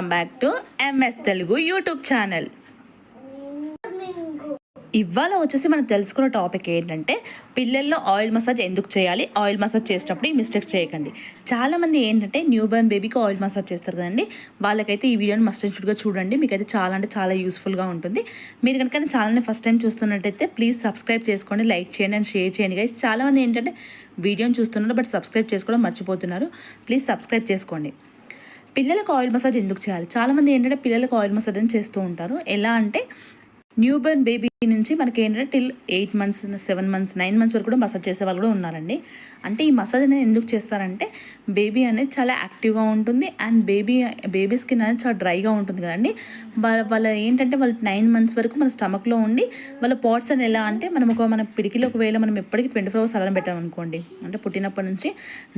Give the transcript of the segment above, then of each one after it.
Welcome back to MS Telugu YouTube channel. ఇవాళ వచ్చేసి మనం తెలుసుకున్న టాపిక్ ఏంటంటే పిల్లల్లో ఆయిల్ మసాజ్ ఎందుకు చేయాలి? ఆయిల్ మసాజ్ చేసేటప్పుడు ఈ మిస్టేక్స్ చేయకండి. చాలామంది ఏంటంటే న్యూ బర్న్ బేబీకి ఆయిల్ మసాజ్ చేస్తారు కదండి. వాళ్ళకైతే ఈ వీడియోని మస్ట్ అండ్ షుడ్గా చూడండి. మీకైతే చాలా అంటే చాలా యూస్ఫుల్గా ఉంటుంది. మీరు కనుక ఛానల్ని ఫస్ట్ టైం చూస్తున్నట్టయితే ప్లీజ్ సబ్స్క్రైబ్ చేసుకోండి లైక్ చేయండి అండ్ షేర్ చేయండి గైస్. చాలామంది ఏంటంటే వీడియోని చూస్తున్నారు బట్ సబ్స్క్రైబ్ చేసుకోవడం మర్చిపోతున్నారు. ప్లీజ్ సబ్స్క్రైబ్ చేసుకోండి. పిల్లలకు ఆయిల్ మసాజ్ ఎందుకు చేయాలి? చాలామంది ఏంటంటే పిల్లలకు ఆయిల్ మసాజ్ అని చేస్తూ ఉంటారు. ఎలా అంటే న్యూ బర్న్ బేబీ నుంచి మనకి ఏంటంటే till eight months seven months nine months వరకు కూడా మసాజ్ చేసే వాళ్ళు కూడా ఉన్నారండి. అంటే ఈ మసాజ్ అనేది ఎందుకు చేస్తారంటే బేబీ అనేది చాలా యాక్టివ్గా ఉంటుంది అండ్ బేబీ బేబీ స్కిన్ అనేది చాలా డ్రైగా ఉంటుంది కదండి. వాళ్ళ వాళ్ళ ఏంటంటే వాళ్ళు నైన్ మంత్స్ వరకు మన స్టమక్లో ఉండి వాళ్ళ పాట్స్ అని ఎలా అంటే మనం ఒక మన పిడికిలో ఒకవేళ మనం ఎప్పటికీ ట్వంటీ ఫోర్ అవర్స్ అలా పెట్టామనుకోండి అంటే పుట్టినప్పటి నుంచి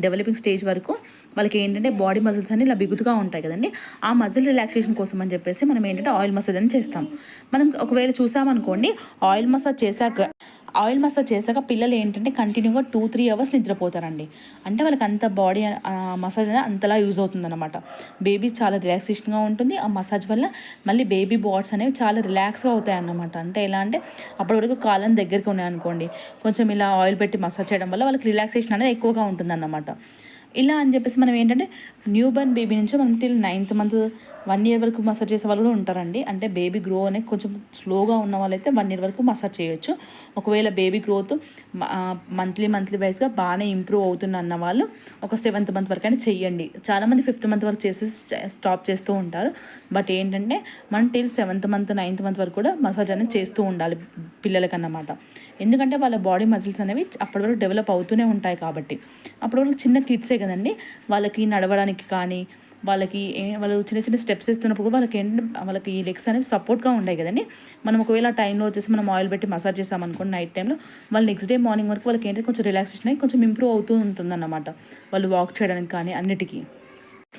డెవలపింగ్ స్టేజ్ వరకు వాళ్ళకి ఏంటంటే బాడీ మజిల్స్ అన్ని ఇలా బిగుతుగా ఉంటాయి కదండి. ఆ మజిల్ రిలాక్సేషన్ కోసం అని చెప్పేసి మనం ఏంటంటే ఆయిల్ మసాజ్ అని చేస్తాం. మనం ఒకవేళ చూసామనుకోండి ఆయిల్ మసాజ్ చేశాక ఆయిల్ మసాజ్ చేశాక పిల్లలు ఏంటంటే కంటిన్యూగా టూ త్రీ అవర్స్ నిద్రపోతారండి. అంటే వాళ్ళకి అంత బాడీ మసాజ్ అనేది అంతలా యూజ్ అవుతుందన్నమాట. బేబీ చాలా రిలాక్సేషన్గా ఉంటుంది. ఆ మసాజ్ వల్ల మళ్ళీ బేబీ బాడ్స్ అనేవి చాలా రిలాక్స్గా అవుతాయి అన్నమాట అంటే ఎలా అంటే అప్పటి వరకు కాలం దగ్గరికి ఉన్నాయనుకోండి కొంచెం ఇలా ఆయిల్ పెట్టి మసాజ్ చేయడం వల్ల వాళ్ళకి రిలాక్సేషన్ అనేది ఎక్కువగా ఉంటుందన్నమాట. ఇలా అని చెప్పేసి మనం ఏంటంటే న్యూ బర్న్ బేబీ నుంచి మనం till ninth month one year వరకు మసాజ్ చేసే వాళ్ళు కూడా ఉంటారండి. అంటే బేబీ గ్రో అనేది కొంచెం స్లోగా ఉన్న వాళ్ళైతే వన్ ఇయర్ వరకు మసాజ్ చేయొచ్చు. ఒకవేళ బేబీ గ్రోత్ మంత్లీ మంత్లీ వైజ్గా బాగానే ఇంప్రూవ్ అవుతుంది అన్న వాళ్ళు ఒక సెవెంత్ మంత్ వరకు అయినా చెయ్యండి చాలామంది ఫిఫ్త్ మంత్ వరకు చేసేసి స్టాప్ చేస్తూ ఉంటారు. బట్ ఏంటంటే మనం till seventh month ninth month వరకు కూడా మసాజ్ అనేది చేస్తూ ఉండాలి పిల్లలకన్నమాట. ఎందుకంటే వాళ్ళ బాడీ మజిల్స్ అనేవి అప్పటి వరకు డెవలప్ అవుతూనే ఉంటాయి కాబట్టి. అప్పటి వరకు చిన్న కిడ్సే కదండి వాళ్ళకి నడవడానికి కానీ వాళ్ళకి వాళ్ళు చిన్న చిన్న స్టెప్స్ ఇస్తున్నప్పుడు కూడా వాళ్ళకి ఎండ్ వాళ్ళకి లెగ్స్ అనేవి సపోర్ట్గా ఉంటాయి కదండి. మనం ఒకవేళ టైంలో వచ్చేసి మనం ఆయిల్ పెట్టి మసాజ్ చేసామనుకోండి నైట్ టైంలో వాళ్ళు నెక్స్ట్ డే మార్నింగ్ వరకు వాళ్ళకి ఏంటంటే కొంచెం రిలాక్సేషన్ అయ్యి కొంచెం ఇంప్రూవ్ అవుతూ ఉంటుందన్నమాట. వాళ్ళు వాక్ చేయడానికి కానీ అన్నిటికీ.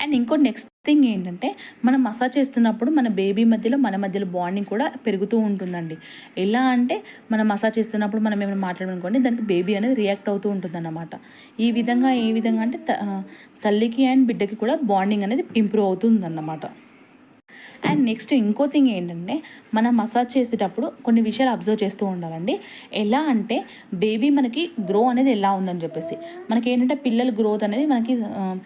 అండ్ ఇంకో నెక్స్ట్ థింగ్ ఏంటంటే మనం మసాజ్ చేస్తున్నప్పుడు మన బేబీ మధ్యలో మన మధ్యలో బాండింగ్ కూడా పెరుగుతూ ఉంటుందండి. ఎలా అంటే మనం మసాజ్ చేస్తున్నప్పుడు మనం ఏమైనా మాట్లాడనుకోండి దానికి బేబీ అనేది రియాక్ట్ అవుతూ ఉంటుందన్నమాట. ఈ విధంగా ఏ విధంగా అంటే త- తల్లికి అండ్ బిడ్డకి కూడా బాండింగ్ అనేది ఇంప్రూవ్ అవుతుందన్నమాట. అండ్ నెక్స్ట్ ఇంకో థింగ్ ఏంటంటే మనం మసాజ్ చేసేటప్పుడు కొన్ని విషయాలు అబ్జర్వ్ చేస్తూ ఉండాలండి. ఎలా అంటే బేబీ మనకి గ్రో అనేది ఎలా ఉందని చెప్పేసి. మనకి ఏంటంటే పిల్లల గ్రోత్ అనేది మనకి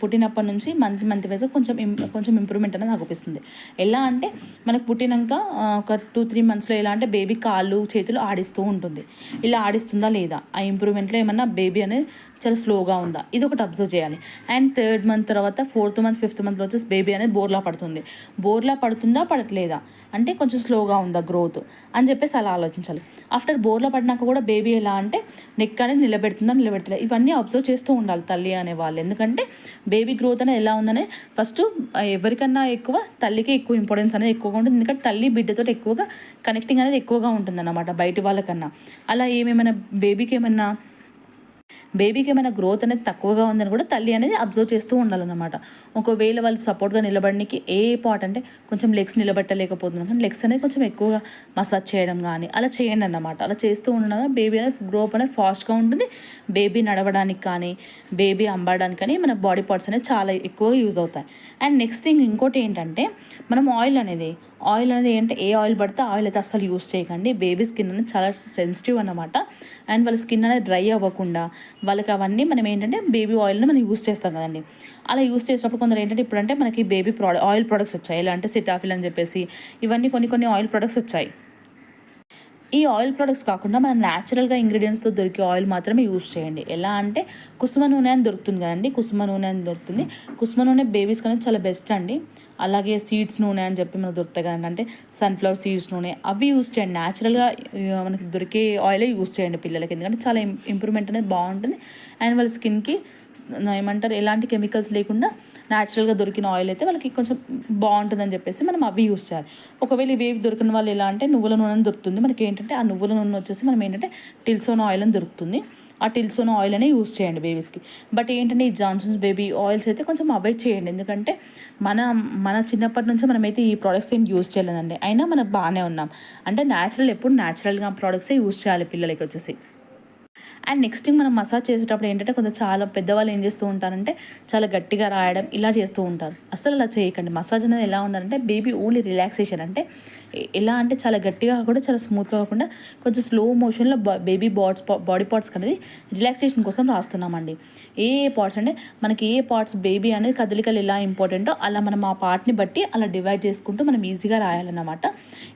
పుట్టినప్పటి నుంచి మంత్ మంత్ వైజ్ కొంచెం కొంచెం ఇంప్రూవ్మెంట్ అనేది నాకు అనిపిస్తుంది ఎలా అంటే మనకు పుట్టినాక ఒక టూ త్రీ మంత్స్లో ఎలా అంటే బేబీ కాళ్ళు చేతులు ఆడిస్తూ ఉంటుంది. ఇలా ఆడిస్తుందా లేదా? ఆ ఇంప్రూవ్మెంట్లో ఏమన్నా బేబీ అనేది చాలా స్లోగా ఉందా? ఇది ఒకటి అబ్జర్వ్ చేయాలి. అండ్ థర్డ్ మంత్ తర్వాత ఫోర్త్ మంత్ ఫిఫ్త్ మంత్లో వచ్చేసి బేబీ అనేది బోర్లా పడుతుంది. బోర్లా పడుతుంది పడట్లేదా? అంటే కొంచెం స్లోగా ఉందా గ్రోత్? అని చెప్పేసి అలా ఆలోచించాలి. ఆఫ్టర్ బోర్లో పడినాక కూడా బేబీ ఎలా అంటే నెక్ అనేది నిలబెడుతుందా నిలబెడతలే ఇవన్నీ అబ్జర్వ్ చేస్తూ ఉండాలి తల్లి అనే వాళ్ళు. ఎందుకంటే బేబీ గ్రోత్ అనేది ఎలా ఉందనే ఫస్ట్ ఎవరికన్నా ఎక్కువ తల్లికి ఎక్కువ ఇంపార్టెన్స్ అనేది ఎక్కువగా ఉంటుంది. ఎందుకంటే తల్లి బిడ్డతో ఎక్కువగా కనెక్టింగ్ అనేది ఎక్కువగా ఉంటుందన్నమాట బయట వాళ్ళకన్నా. అలా ఏమేమైనా బేబీకి ఏమైనా బేబీకి ఏమైనా గ్రోత్ అనేది తక్కువగా ఉందని కూడా తల్లి అనేది అబ్జర్వ్ చేస్తూ ఉండాలన్నమాట. ఒకవేళ వాళ్ళు సపోర్ట్గా నిలబడడానికి ఏ పార్ట్ అంటే కొంచెం లెగ్స్ నిలబెట్టలేకపోతున్నాం కానీ లెగ్స్ అనేది కొంచెం ఎక్కువగా మసాజ్ చేయడం కానీ అలా చేయండి అన్నమాట. అలా చేస్తూ ఉండడం బేబీ అనేది గ్రోప్ అనేది ఫాస్ట్గా ఉంటుంది. బేబీ నడవడానికి కానీ బేబీ అంబడానికి కానీ మన బాడీ పార్ట్స్ అనేది చాలా ఎక్కువగా యూజ్ అవుతాయి. అండ్ నెక్స్ట్ థింగ్ ఇంకోటి ఏంటంటే మనం ఆయిల్ అనేది ఆయిల్ అనేది ఏంటంటే ఏ ఆయిల్ పడితే ఆయిల్ అయితే అస్సలు యూస్ చేయకండి. బేబీ స్కిన్ అనేది చాలా సెన్సిటివ్ అనమాట అండ్ వాళ్ళ స్కిన్ అనేది డ్రై అవ్వకుండా వాళ్ళకి అవన్నీ మనం ఏంటంటే బేబీ ఆయిల్ని మనం యూస్ చేస్తాం కదండి. అలా యూస్ చేసినప్పుడు కొందరు ఏంటంటే ఇప్పుడంటే మనకి బేబీ ప్రోడక్ట్ ఆయిల్ ప్రొడక్ట్స్ వచ్చాయి. ఎలా అంటే సిటాఫిల్ అని చెప్పేసి ఇవన్నీ కొన్ని కొన్ని ఆయిల్ ప్రొడక్ట్స్ వచ్చాయి. ఈ ఆయిల్ ప్రొడక్ట్స్ కాకుండా మనం న్యాచురల్గా ఇంగ్రీడియంట్స్తో దొరికే ఆయిల్ మాత్రమే యూస్ చేయండి. ఎలా అంటే కుసుమ నూనె అని దొరుకుతుంది కదండి. కుసుమ నూనె అని దొరుకుతుంది. కుసుమ నూనె బేబీస్ కనేది చాలా బెస్ట్ అండి. అలాగే సీడ్స్ నూనె అని చెప్పి మనకు దొరుకుతాయి కదండి. అంటే సన్ఫ్లవర్ సీడ్స్ నూనె అవి యూస్ చేయండి. న్యాచురల్గా మనకి దొరికే ఆయిలే యూస్ చేయండి పిల్లలకి. ఎందుకంటే చాలా ఇంప్రూవ్మెంట్ అనేది బాగుంటుంది. అండ్ వాళ్ళ స్కిన్కి ఏమంటారు ఎలాంటి కెమికల్స్ లేకుండా న్యాచురల్గా దొరికిన ఆయిల్ అయితే వాళ్ళకి కొంచెం బాగుంటుందని చెప్పేసి మనం అవి యూస్ చేయాలి. ఒకవేళ ఇవేవి దొరికిన వాళ్ళు ఎలా అంటే నువ్వుల నూనె దొరుకుతుంది. మనకి ఏంటంటే ఆ నువ్వుల నూనె వచ్చేసి మనం ఏంటంటే టిల్సోన్ ఆయిల్ అని దొరుకుతుంది. ఆ టిల్సోన్ ఆయిల్ అనే యూస్ చేయండి బేబీస్కి. బట్ ఏంటంటే ఈ జాన్సన్స్ బేబీ ఆయిల్స్ అయితే కొంచెం అవాయిడ్ చేయండి. ఎందుకంటే మన మన చిన్నప్పటి నుంచి మనమైతే ఈ ప్రోడక్ట్స్ ఏం యూస్ చేయలేదండి. అయినా మనం బాగానే ఉన్నాం. అంటే న్యాచురల్ ఎప్పుడు న్యాచురల్గా ప్రోడక్ట్సే యూస్ చేయాలి పిల్లలకి వచ్చేసి. అండ్ నెక్స్ట్ థింగ్ మనం మసాజ్ చేసేటప్పుడు ఏంటంటే కొంచెం చాలా పెద్దవాళ్ళు ఏం చేస్తూ ఉంటారంటే చాలా గట్టిగా రాయడం ఇలా చేస్తూ ఉంటారు. అసలు అలా చేయకండి. మసాజ్ అనేది ఎలా ఉండాలంటే బేబీ ఓన్లీ రిలాక్సేషన్ అంటే ఎలా అంటే చాలా గట్టిగా కాకుండా చాలా స్మూత్గా కాకుండా కొంచెం స్లో మోషన్లో బేబీ బాడ్స్ బాడీ పార్ట్స్ అనేది రిలాక్సేషన్ కోసం రాస్తున్నామండి. ఏ ఏ పార్ట్స్ అంటే మనకి ఏ పార్ట్స్ బేబీ అనేది కదలికలు ఎలా ఇంపార్టెంటో అలా మనం ఆ పార్ట్ని బట్టి అలా డివైడ్ చేసుకుంటూ మనం ఈజీగా రాయాలన్నమాట.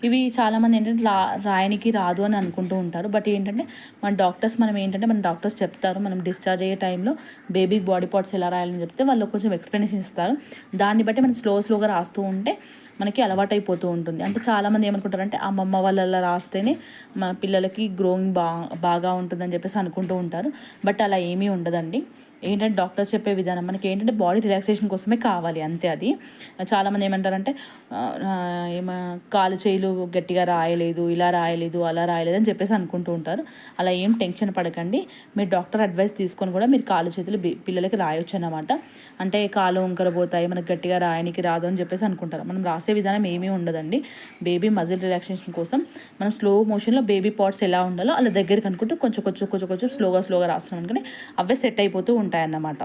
ఇవి చాలామంది ఏంటంటే రా రాయనికి రాదు అని అనుకుంటూ ఉంటారు. బట్ ఏంటంటే మన డాక్టర్స్ మనం ఏంటి ఏంటంటే మన డాక్టర్స్ చెప్తారు మనం డిశ్చార్జ్ అయ్యే టైంలో బేబీ బాడీ పార్ట్స్ ఎలా రాయాలని చెప్తే వాళ్ళు కొంచెం ఎక్స్ప్లెనేషన్ ఇస్తారు. దాన్ని బట్టి మనం స్లో స్లోగా రాస్తూ ఉంటే మనకి అలవాటు అయిపోతూ ఉంటుంది. అంటే చాలామంది ఏమనుకుంటారంటే అమ్మమ్మ వాళ్ళ రాస్తేనే మన పిల్లలకి గ్రోయింగ్ బా బాగా ఉంటుందని చెప్పేసి అనుకుంటూ ఉంటారు. బట్ అలా ఏమీ ఉండదండి. ఏంటంటే డాక్టర్స్ చెప్పే విధానం మనకి ఏంటంటే బాడీ రిలాక్సేషన్ కోసమే కావాలి అంతే అది. చాలామంది ఏమంటారంటే ఆ, ఏమ కాలు చేయిలు గట్టిగా రాయలేదు ఇలా రాయలేదు అలా రాయలేదు అని చెప్పేసి అనుకుంటూ ఉంటారు. అలా ఏం టెన్షన్ పడకండి. మీరు డాక్టర్ అడ్వైస్ తీసుకొని కూడా మీరు కాలు చేతులు పిల్లలకి రాయొచ్చు అన్నమాట. అంటే కాలు వంకరపోతాయి మనకు గట్టిగా రాయనికి రాదు అని చెప్పేసి అనుకుంటారు. మనం రాసే విధానం ఏమీ ఉండదండి. బేబీ మజిల్ రిలాక్సేషన్ కోసం మనం స్లో మోషన్లో బేబీ పార్ట్స్ ఎలా ఉండాలో అలా దగ్గరికి అనుకుంటూ కొంచెం కొంచెం కొంచెం కొంచెం స్లోగా స్లోగా రాస్తున్నాం అనుకుని అవే సెట్ అయిపోతూ ఉంటాయి. ఉంటాయన్నమాట.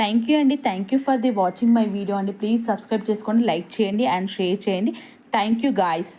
థ్యాంక్ యూ అండి. Thank you for the watching my video అండి. ప్లీజ్ సబ్స్క్రైబ్ చేసుకోండి లైక్ చేయండి అండ్ షేర్ చేయండి. Thank you guys